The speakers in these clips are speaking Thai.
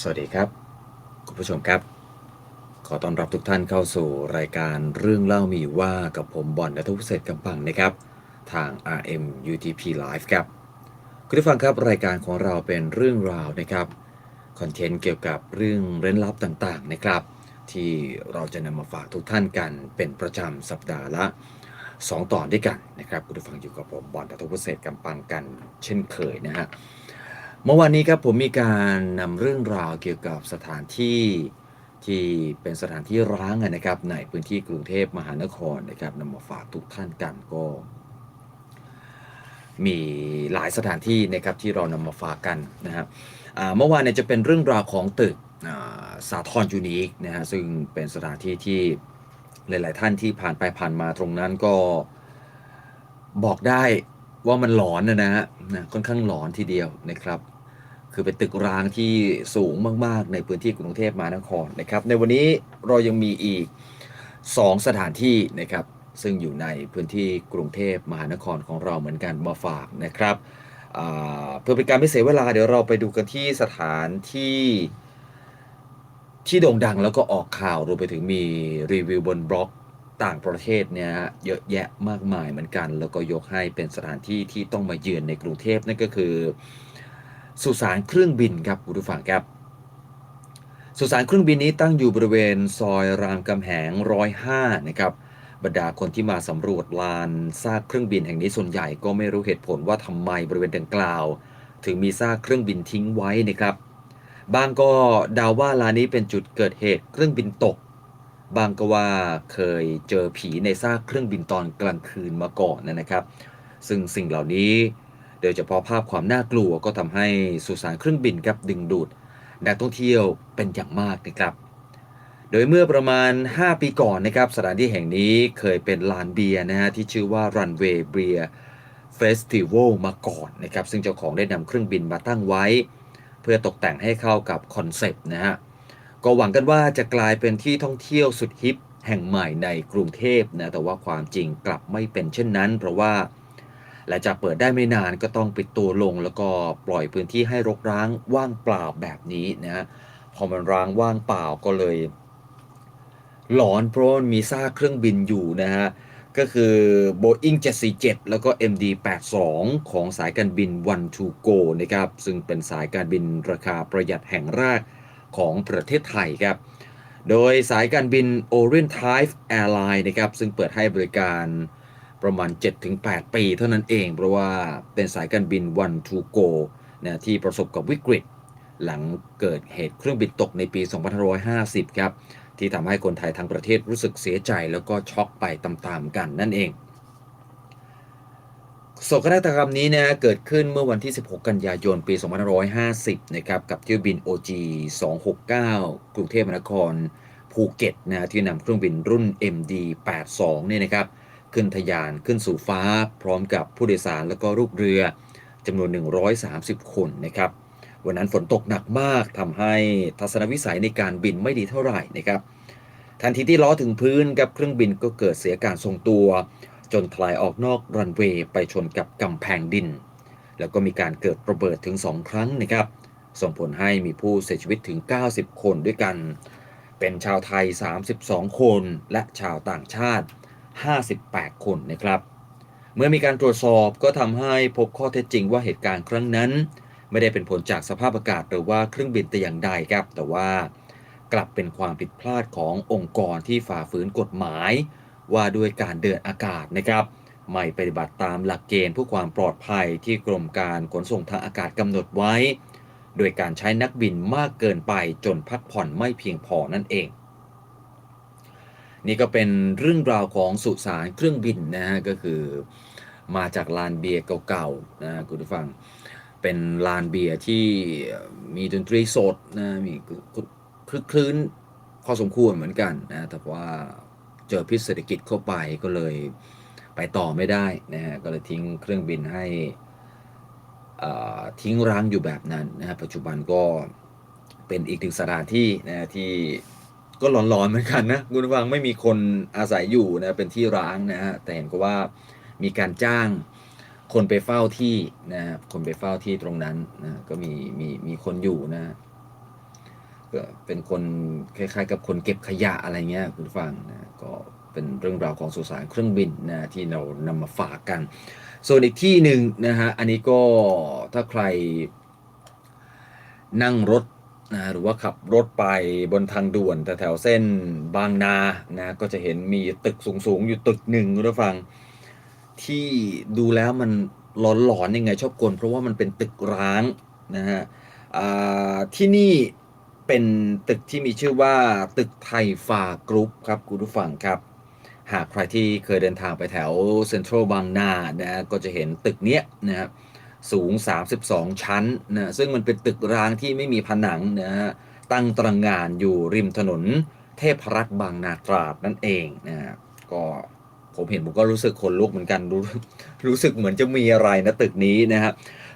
สวัสดีครับ คุณผู้ชมครับ ขอต้อนรับทุกท่านเข้าสู่รายการเรื่องเล่ามีว่ากับผมบอลนัทวุฒิเศษกำปังนะครับ ทาง RM UTP Live ครับ คุณผู้ฟังครับรายการของเราเป็นเรื่องราวนะครับคอนเทนต์เกี่ยวกับเรื่องเร้นลับต่างๆนะครับ ที่เราจะนำมาฝากทุกท่านกันเป็นประจำสัปดาห์ละ 2 ตอนด้วยกันนะครับ คุณผู้ฟังอยู่กับผมบอลนัทวุฒิเศษกำปังกัน เช่นเคยนะฮะ เมื่อวานนี้ครับผมมีการนำเรื่องราวเกี่ยวกับสถานที่ที่เป็นสถานที่ร้างนะครับ ในพื้นที่กรุงเทพมหานครนะครับนำมาฝากทุกท่านกันก็ มีหลายสถานที่นะครับที่เรานำมาฝากกันนะครับเมื่อวานเนี่ยจะเป็นเรื่องราวของตึกสาทรยูนิคนะฮะซึ่งเป็นสถานที่ที่หลาย ๆ ท่านที่ผ่านไปผ่านมาตรงนั้นก็บอกได้ว่ามันหลอนนะนะฮะนะค่อนข้างหลอนทีเดียวนะครับ คือเป็นตึกร้างที่สูงมาก ๆ ในพื้นที่กรุงเทพมหานครนะครับ ในวันนี้เรายังมีอีก 2 สถานที่นะครับ ซึ่งอยู่ในพื้นที่กรุงเทพมหานครของเราเหมือนกันมาฝากนะครับเพื่อเป็นการไม่เสียเวลาเดี๋ยวเราไปดูกันที่สถานที่ที่โด่งดังแล้วก็ออกข่าวรวมไปถึงมีรีวิวบนบล็อกต่างประเทศเนี่ยเยอะแยะมากมายเหมือนกัน แล้วก็ยกให้เป็นสถานที่ที่ต้องมาเยือนในกรุงเทพนั่นก็คือ สุสานเครื่องบินครับคุณผู้ฟังครับ สุสานเครื่องบินนี้ตั้งอยู่บริเวณซอยรามคำแหง105นะครับบรรดาคนที่มาสำรวจลานซากเครื่องบินแห่งนี้ส่วนใหญ่ก็ไม่รู้เหตุผลว่าทำไมบริเวณดังกล่าว ถึงมีซากเครื่องบินทิ้งไว้นะครับบางก็ดาว่าลานนี้เป็นจุดเกิดเหตุเครื่องบินตก บางก็ว่าเคยเจอผีในซากเครื่องบินตอนกลางคืนมาก่อนนะครับ ซึ่งสิ่งเหล่านี้ ดยเฉพาะภาพความน่ากลัวก็ทำให้สุสานเครื่องบินครับดึงดูดนักท่องเที่ยวเป็นอย่างมากนะครับ โดยเมื่อประมาณ 5 ปีก่อนนะครับสถานที่แห่งนี้เคยเป็นลานเบียร์นะฮะที่ชื่อว่า Runway Beer Festival มาก่อนนะครับซึ่งเจ้าของได้นำเครื่องบินมาตั้งไว้ เพื่อตกแต่งให้เข้ากับคอนเซปต์นะฮะก็หวังกันว่าจะกลายเป็นที่ท่องเที่ยวสุดฮิปแห่งใหม่ในกรุงเทพนะแต่ว่าความจริงกลับไม่เป็นเช่นนั้น เพราะว่า และจะเปิดได้ไม่นานก็ต้องปิดตัวลงแล้วก็ปล่อยพื้นที่ให้รกร้างว่างเปล่าแบบนี้นะฮะพอมันร้างว่างเปล่าก็เลย หลอนเพราะมันมีซากเครื่องบินอยู่นะฮะก็คือ Boeing 747 แล้วก็ MD 82ของสายการบิน One to Go นะครับ ซึ่งเป็นสายการบินราคาประหยัดแห่งแรกของประเทศไทยครับ โดยสายการบิน Oriental Airline นะครับ ซึ่งเปิดให้บริการ ประมาณ 7-8 ปีเท่านั้นเอง เพราะว่าเป็นสายการบิน One to Go นะที่ประสบกับวิกฤต หลังเกิดเหตุเครื่องบินตกในปี 2550 ครับ ที่ทำให้คนไทยทั้งประเทศรู้สึกเสียใจแล้วก็ช็อกไปตามๆกันนั่นเองโศกนาฏกรรมนี้นะเกิดขึ้นเมื่อวันที่ 16 กันยายน ปี 2550 นะครับ กับเที่ยวบิน OG 269 กรุงเทพมหานคร ภูเก็ตนะที่นำเครื่องบินรุ่น MD 82เนี่ยนะครับ ขึ้นทะยานขึ้นสู่ฟ้า พร้อมกับผู้โดยสารแล้วก็ลูกเรือจำนวน 130 คนนะครับ วันนั้นฝนตกหนักมากทำให้ทัศนวิสัยในการบินไม่ดีเท่าไหร่นะครับ ทันทีที่ล้อถึงพื้นกับเครื่องบินก็เกิดเสียการทรงตัว จนถลายออกนอกรันเวย์ไปชนกับกำแพงดิน แล้วก็มีการเกิดระเบิดถึง 2 ครั้งนะครับส่งผลให้มีผู้เสียชีวิตถึง 90 คนด้วยกัน เป็นชาวไทย 32 คน และชาวต่างชาติ 58 คนนะครับ เมื่อมีการตรวจสอบก็ทำให้พบข้อเท็จจริงว่าเหตุการณ์ครั้งนั้น ไม่ได้เป็นผลจากสภาพอากาศหรือว่าเครื่องบินแต่อย่างใดครับ แต่ว่ากลับเป็นความผิดพลาดขององค์กรที่ฝ่าฝืนกฎหมาย ว่าด้วยการเดินอากาศนะครับไม่ปฏิบัติตามหลักเกณฑ์เพื่อความปลอดภัยที่กรมการขนส่งทางอากาศกำหนดไว้ โดยการใช้นักบินมากเกินไปจนพักผ่อนไม่เพียงพอนั่นเอง นี่ก็เป็นเรื่องราวของสุสานเครื่องบินนะฮะก็คือมาจากลานเบียร์เก่าๆนะคุณผู้ฟัง เป็นลานเบียร์ที่มีดนตรีสดนะมีคลึกคลื้นพอสมควรเหมือนกันนะแต่ว่าเจอพิษเศรษฐกิจเข้าไปก็เลยไปต่อไม่ได้นะฮะก็เลยทิ้งเครื่องบินให้อ่าทิ้งร้างอยู่แบบนั้นนะฮะปัจจุบันก็เป็นอีกหนึ่งสถานที่นะที่ ก็หลอนๆเหมือนกันนะคุณฟังไม่มีคนอาศัยอยู่นะเป็นที่ร้างนะฮะแต่เห็นก็ว่ามีการจ้างคนไปเฝ้าที่นะครับคนไปเฝ้าที่ตรงนั้นนะก็มีมีมีคนอยู่นะก็เป็นคนคล้ายๆ กับคนเก็บขยะอะไรเงี้ยคุณฟังนะก็เป็นเรื่องราวของสุสานเครื่องบินนะที่เรานำมาฝากกัน ส่วนอีกที่หนึ่งนะฮะอันนี้ก็ถ้าใครนั่งรถ นะหรือว่าขับรถไปบนทางด่วนแถวๆเส้นบางนานะก็จะเห็นมีตึกสูงๆ อยู่ตึกหนึ่งคุณผู้ฟัง ที่ดูแล้วมันหลอนๆยังไงชอบกลเพราะว่ามันเป็นตึกร้างนะฮะที่นี่เป็นตึกที่มีชื่อว่าตึกไทยฟากรุ๊ปครับคุณผู้ฟังครับ หากใครที่เคยเดินทางไปแถวเซ็นทรัลบางนานะก็จะเห็นตึกเนี้ยนะครับ สูง 32 ชั้นนะซึ่งมันเป็นตึกร้างที่ไม่มีผนังนะฮะตั้งตระหงานอยู่ริมถนน เทพรัตน์บางนาตราดนั่นเองนะฮะก็ผมเห็นผมก็รู้สึกขนลุกเหมือนกันรู้รู้สึกเหมือนจะมีอะไรนะตึกนี้นะฮะ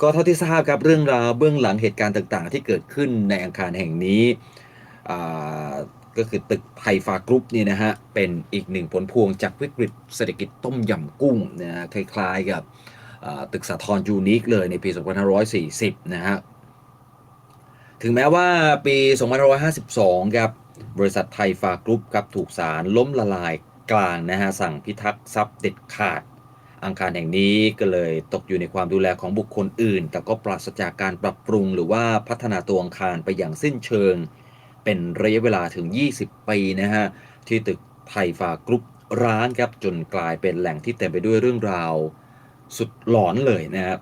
ก็เท่าที่ทราบครับเรื่องราวเบื้องหลังเหตุการณ์ต่างๆ ที่เกิดขึ้นในอาคารแห่งนี้อ่าก็คือตึกไทยฟากรุ๊ปนี่นะฮะเป็นอีกหนึ่งผลพวงจากวิกฤตเศรษฐกิจต้มยำกุ้งนะฮะคล้ายๆกับ ตึกสาทรยูนิคเลยในปี 2540 นะฮะ ถึงแม้ว่าปี 2552 ครับ บริษัทไทยฟากรุ๊ปครับถูกศาลล้มละลายกลางนะฮะ สั่งพิทักษ์ทรัพย์เด็ดขาด อังคารแห่งนี้ก็เลยตกอยู่ในความดูแลของบุคคลอื่น แต่ก็ปราศจากการปรับปรุงหรือว่าพัฒนาตัวอังคารไปอย่างสิ้นเชิง เป็นระยะเวลาถึง 20 ปีนะฮะ ที่ตึกไทยฟากรุ๊ปร้างครับจนกลายเป็นแหล่งที่เต็มไปด้วยเรื่องราว สุดหลอนเลยนะครับ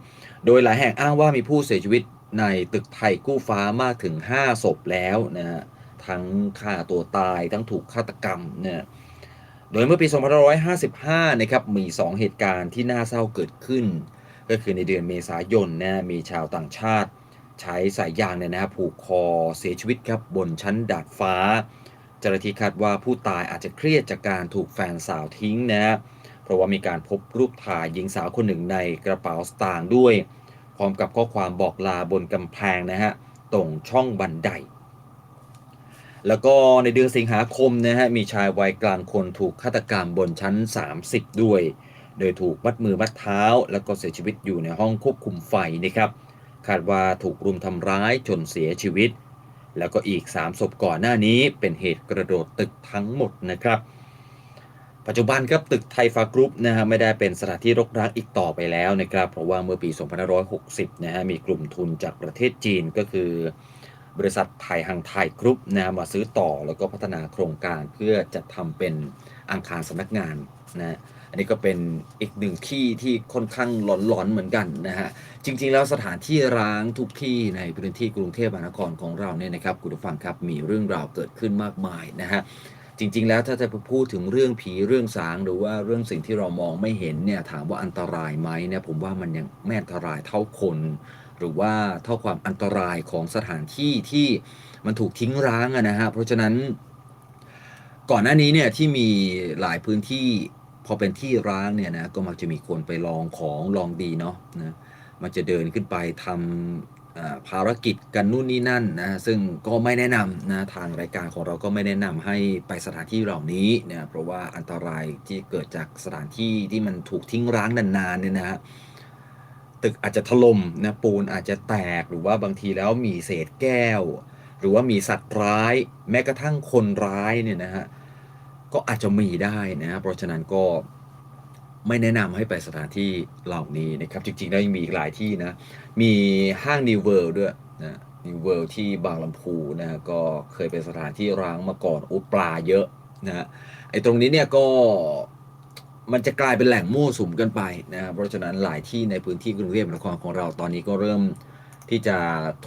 โดยหลายแห่งอ้างว่ามีผู้เสียชีวิตในตึกไทยกู้ฟ้ามากถึง 5 ศพแล้วนะฮะ ทั้งฆ่าตัวตาย ทั้งถูกฆาตกรรมนะโดยเมื่อปี 2555 นะครับ มี 2 เหตุการณ์ที่น่าเศร้าเกิดขึ้น ก็คือในเดือนเมษายนนะมีชาวต่างชาติใช้สายยางเนี่ยนะผูกคอเสียชีวิตครับบนชั้นดาดฟ้า เจ้าหน้าที่คาดว่าผู้ตายอาจจะเครียดจากการถูกแฟนสาวทิ้งนะเพ ราะว่ามีการพบรูปถ่ายหญิงสาวคนหนึ่งในกระเป๋าสตางค์ด้วย พร้อมกับข้อความบอกลาบนกำแพงนะฮะตรงช่องบันได แล้วก็ในเดือนสิงหาคมนะฮะมีชายวัยกลางคนถูกฆาตกรรมบนชั้น 30 ด้วย โดยถูกมัดมือมัดเท้า แล้วก็เสียชีวิตอยู่ในห้องควบคุมไฟนะครับคาดว่าถูกรุมทำร้ายจนเสียชีวิต แล้วก็อีก 3 ศพก่อนหน้านี้เป็นเหตุกระโดดตึกทั้งหมดนะครับ ปัจจุบันครับตึกไทฟากรุ๊ปนะฮะไม่ได้เป็นสถานที่รกร้างอีกต่อไปแล้วนะครับ เพราะว่าเมื่อปี 2560 นะฮะมีกลุ่มทุนจากประเทศจีนก็คือบริษัทไทยฮังไทยกรุ๊ปนะฮะมาซื้อต่อแล้วก็พัฒนาโครงการเพื่อจะทำเป็นอาคารสำนักงานนะอันนี้ก็เป็นอีกหนึ่งที่ที่ค่อนข้างหลอนๆเหมือนกันนะฮะจริง ๆ แล้วสถานที่ร้างทุกที่ในพื้นที่กรุงเทพมหานครของเราเนี่ยนะครับคุณผู้ฟังครับมีเรื่องราวเกิดขึ้นมากมายนะฮะ จริง ๆ แล้วถ้าจะพูดถึงเรื่องผีเรื่องสางหรือว่าเรื่องสิ่งที่เรามองไม่เห็นเนี่ยถามว่าอันตรายไหมเนี่ยผมว่ามันยังไม่อันตรายเท่าคน หรือว่าเท่าความอันตรายของสถานที่ที่มันถูกทิ้งร้างะนะฮะเพราะฉะนั้น ก่อนหน้านี้เนี่ยที่มีหลายพื้นที่พอเป็นที่ร้างเนี่ยนะก็มักจะมีคนไปลองของลองดีเนาะนะมันจะเดินขึ้นไปทำอ่า ภารกิจกันนู่นนี่นั่นนะซึ่งก็ไม่แนะนำนะทางรายการของเราก็ไม่แนะนำให้ไปสถานที่เหล่านี้เนะเพราะว่าอันตรายที่เกิดจากสถานที่ที่มันถูกทิ้งร้างนานๆเนี่ยนะฮะตึกอาจจะถล่มนะปูนอาจจะแตกหรือว่าบางทีแล้วมีเศษแก้ว หรือว่ามีสัตว์ร้าย แม้กระทั่งคนร้ายเนี่ยนะฮะก็อาจจะมีได้นะเพราะฉะนั้นก็ ไม่แนะนำให้ไปสถานที่เหล่านี้นะครับ จริงๆแล้วยังมีอีกหลายที่นะ มีห้าง New World ด้วยนะ New World ที่บางลำพูนะก็เคยเป็นสถานที่ร้างมาก่อนโอ้ปลาเยอะนะไอ้ตรงนี้เนี่ยก็มันจะกลายเป็นแหล่งมั่วสุมกันไปนะครับเพราะฉะนั้นหลายที่ในพื้นที่กรุงเทพมหานครของเราตอนนี้ก็เริ่มที่จะ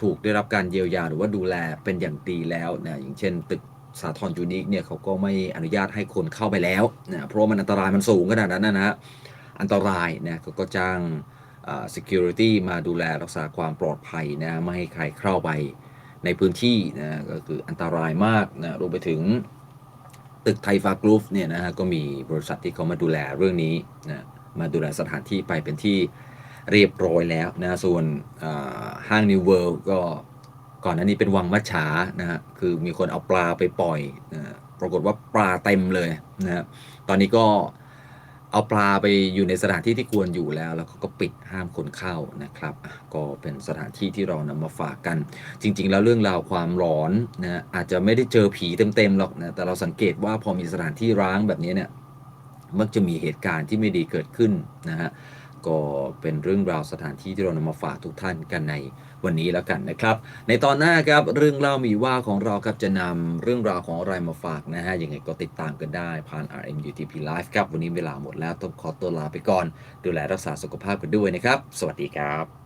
ถูกได้รับการเยียวยาหรือว่าดูแลเป็นอย่างดีแล้วนะอย่างเช่น ตึก สาทรยูนิคเนี่ยเขาก็ไม่อนุญาตให้คนเข้าไปแล้วนะเพราะมันอันตรายมันสูงขนาดนั้นนะฮะอันตรายนะเขาก็จ้าง security มาดูแลรักษาความปลอดภัยนะไม่ให้ใครเข้าไปในพื้นที่นะก็คืออันตรายมากนะรวมไปถึงตึกไทฟากรูฟเนี่ยนะฮะก็มีบริษัทที่เขามาดูแลเรื่องนี้นะมาดูแลสถานที่ไปเป็นที่เรียบร้อยแล้วนะส่วนห้าง New World ก็ ก่อนหน้านี้เป็นวังมัจฉานะฮะคือมีคนเอาปลาไปปล่อยนะปรากฏว่าปลาเต็มเลยนะฮะตอนนี้ก็เอาปลาไปอยู่ในสถานที่ที่ควรอยู่แล้ว แล้วเขาก็ปิดห้ามคนเข้านะครับ ก็เป็นสถานที่ที่เรานำมาฝากกัน จริง ๆ แล้วเรื่องราวความหลอนนะอาจจะไม่ได้เจอผีเต็มๆหรอกนะแต่เราสังเกตว่าพอมีสถานที่ร้างแบบนี้เนี่ยมักจะมีเหตุการณ์ที่ไม่ดีเกิดขึ้นนะฮะ ก็เป็นเรื่องราวสถานที่ที่เรานำมาฝากทุกท่านกันในวันนี้แล้วกันนะครับ ในตอนหน้าครับเรื่องเล่ามีว่าของเราครับจะนำเรื่องราวของอะไรมาฝากนะฮะยังไงก็ติดตามกันได้ผ่าน RMUTP Live ครับ วันนี้เวลาหมดแล้วต้องขอตัวลาไปก่อน ดูแลรักษาสุขภาพกันด้วยนะครับ สวัสดีครับ